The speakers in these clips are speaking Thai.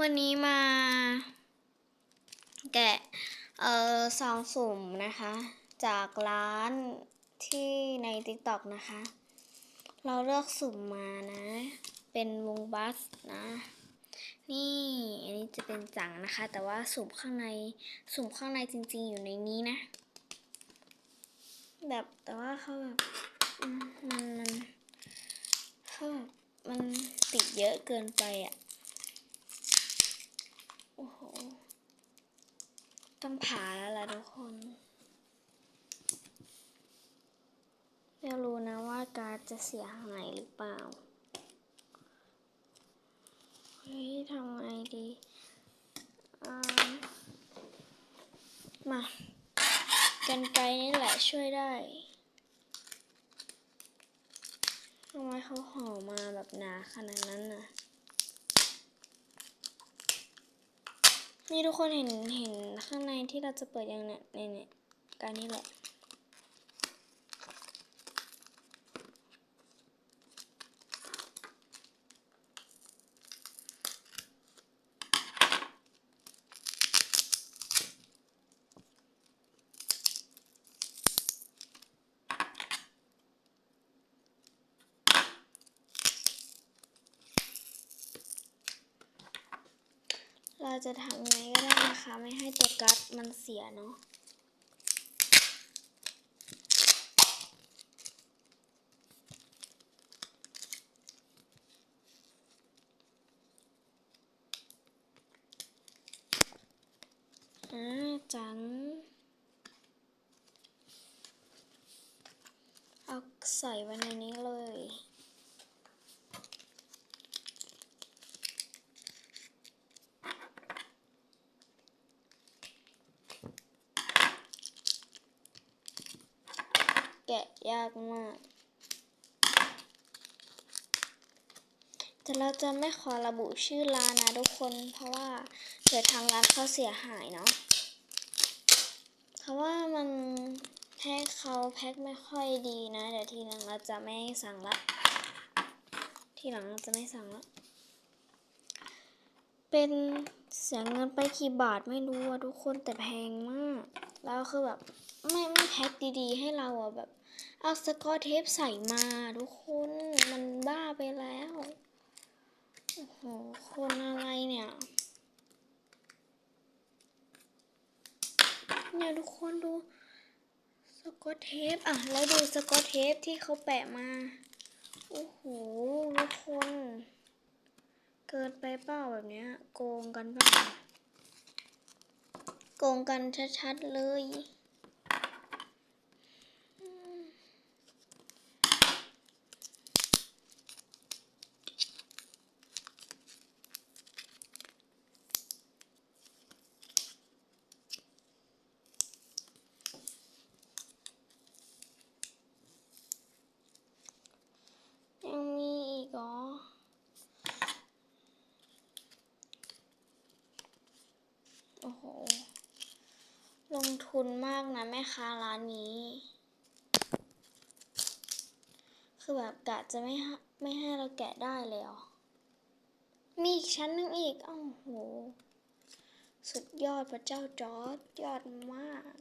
วันนี้มาแกะเอ่อซองสุ่มนะคะ จากร้านที่ใน TikTok นะคะ เราเลือกสุ่มมานะ เป็นวงบัสนะ นี่อันนี้จะเป็นจังนะคะ แต่ว่าสุ่มข้างในสุ่มข้างในจริงๆอยู่ในนี้นะ แบบแต่ว่าเขาแบบมันมันเขาแบบมันติดเยอะเกินไปอะอ้โห ต้องผ่าแล้วล่ะทุกคนไม่รู้นะว่าการจะเสียหายหรือเปล่า เฮ้ยทำไงดีอ่ามากันไกนี่แหละช่วยได้ทำไมเขาห่อมาแบบหนาขนาดนั้นน่ะ นี่ทุกคนเห็นเห็นข้างในที่เราจะเปิดยังเนี่ยในเนี่ยการนี้แหละ เราจะทำไงก็ได้นะคะ ไม่ให้ตัวกัดมันเสียเนาะจังเอาใส่ไว้ในนี้เลยะยากมาก แต่เราจะไม่ขอระบุชื่อร้านนะทุกคน เพราะว่าเดี๋ยวทางร้านเขาเสียหายเนาะ เพราะว่ามันให้เขาแพ็คไม่ค่อยดีนะ เดี๋ยวทีหลังเราจะไม่สั่งละ ทีหลังเราจะไม่สั่งละ เป็นเสียเงินไปกี่บาทไม่รู้อะทุกคนแต่แพงมาก แล้วคือแบบ ไม่ไม่แพ็คดีๆ ให้เราอะแบบ เอาสกอตเทปใส่มาทุกคนมันบ้าไปแล้วโอ้โหคนอะไรเนี่ยเนี่ยทุกคนดูสกอตเทปอะแล้วดูสกอตเทปที่เขาแปะมาโอ้โหทุกคน เกินไปเปล่าแบบเนี้ย โกงกันเปล่าโกงกันชัดๆเลย ยังมีอีกเหรอ โอ้โห ลงทุนมากนะแม่ค้าร้านนี้ คือแบบกะจะไม่ให้ไม่ให้เราแกะได้เลยเหรอมีอีกชั้นหนึงอีกอ้าวโห สุดยอดพระเจ้าจอร์ดยอดมาก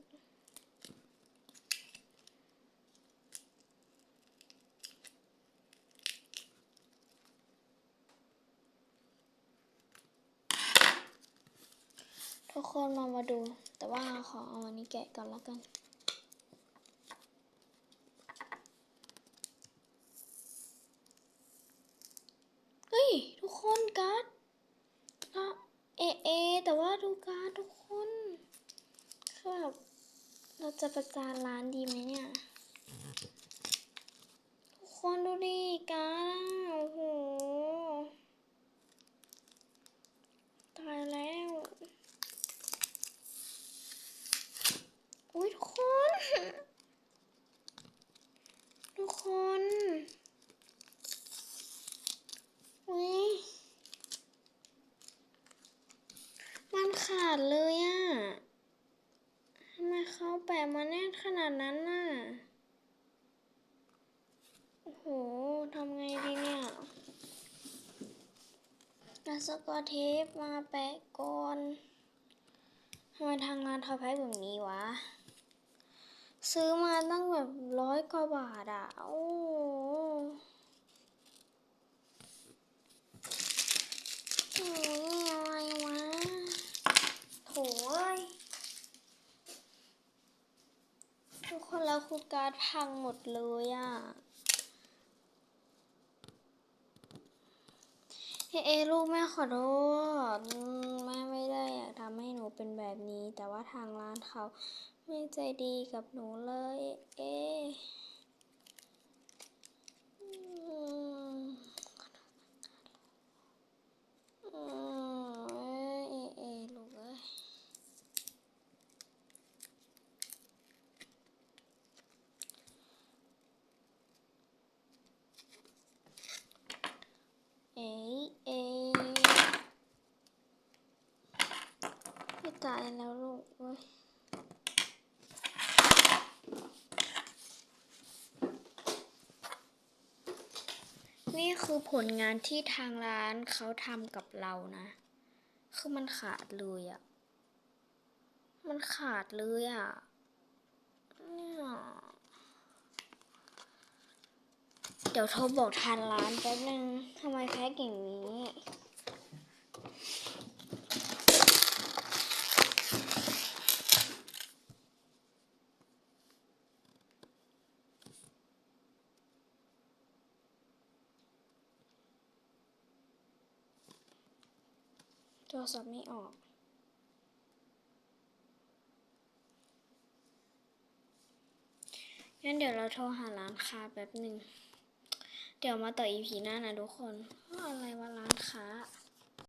ทุกคนมามาดู แต่ว่าขอเอาอันนี้แกะก่อนแล้วกัน เฮ้ย ทุกคนการ์ดละเอเอ แต่ว่าดูการ์ดทุกคนคือแบบเราจะประจานร้านดีไหมเนี่ย ทุกคนดูดิการ์ดโอ้โห ตายแล้ว อุ้ยทุกคน ทุกคนอุ้ยมันขาดเลยอะทำไมเขาแปะมาแน่นขนาดนั้นน่ะ โอ้โหทำไงดีเนี่ยแล้วสกอเทปมาแปะก่อนทำไมทางร้านทอแพ็คแบบนี้วะ ซื้อมาตั้งแบบร้อยกว่าบาทอะ โอ้โหโอ้ยอะไรวะโถยทุกคนแล้วคือการ์ดพังหมดเลยอะเฮ้เอลูกแม่ขอโทษแม่ไม่ได้อยากทำให้หนูเป็นแบบนี้ แต่ว่าทางร้านเขา ไม่ใจดีกับหนูเลย เอ๊ะอืมอืมเอ้ยเอ๊ะเอ๊ะลูกเอ้ยเอ๊ะเอ๊ะไม่ตายแล้วลูกเว้ย นี่คือผลงานที่ทางร้านเขาทำกับเรานะ คือมันขาดเลยอะ่ะ มันขาดเลยอะ่ะ เนี่ย เดี๋ยวโทรบอกทางร้านแป๊บนึงทำไมแพ็กอย่างนี้ ทรศัพท์ไม่ออก งั้นเดี๋ยวเราโทรหาร้านค้าแป๊บหนึ่ง เดี๋ยวมาต่ออีพีหน้านะทุกคนอ้าร้านค้า